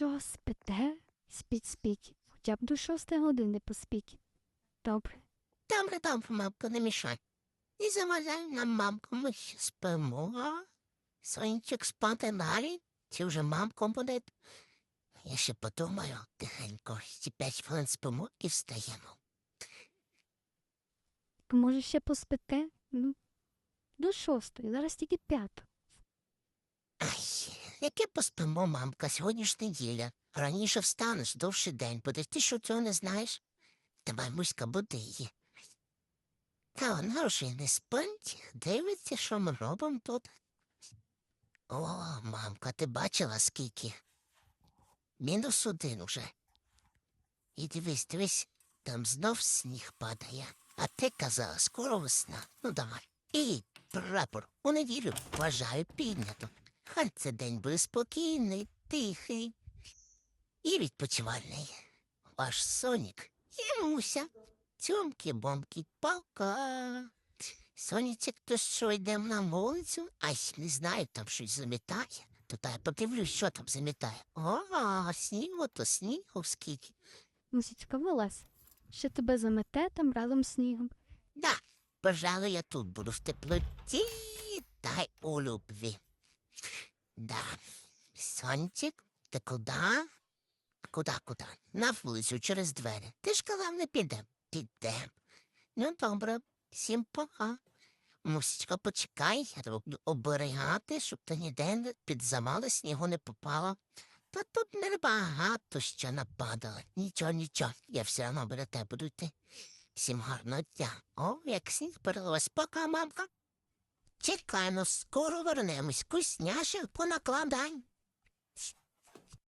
що, спите? Спіть, спіть. Хоча б до шостої години поспіть. Добре. Добре, добре, мамко, не мішай. І заважай нам, мамко, ми ще спимо, а? Сонечок спати далі? Чи вже мамко буде? Я ще подумаю, тихенько, ще п'ять хвилин спимо і встаємо. Може, ще поспите? Ну, до шостої, зараз тільки п'ята. Яке поспимо, мамка, сьогодні ж неділя. Раніше встанеш, довший день будеш. Ти що цього не знаєш? Давай, муська, буди її. Та вона вже не спить, дивиться, що ми робимо тут. О, мамка, ти бачила скільки? Мінус один уже. І дивись, дивись, там знов сніг падає. А ти казала, скоро весна. Ну давай. І прапор у неділю вважаю піднято. Хай це день буде спокійний, тихий і відпочивальний. Ваш сонік і муся. Цьомки-бомки, пока. Сонячек, то що йдемо на вулицю? Ай, не знаю, там щось замітає. То та я подивлюсь, що там замітає. О, снігу, то снігу скільки. Мусічка вилазь. Ще тебе замете там разом з снігом. Да, пожалуй, я тут буду в теплоті та й у любві. Да. Сончик, ти куди? Куда, куди? На вулицю через двері. Ти ж казав, не підем. Підем. Ну, добре, всім пока. Мусічка, почекай, я буду оберігати, щоб ти ніде під замали снігу не попала. Та тут небагато ще нападало. Нічого, нічого, я все одно біля тебе буду йти. Всім гарного дня. О, як сніг перелилась. Пока, мамка. Чекаємо, скоро вернемось. кусняше понакладань.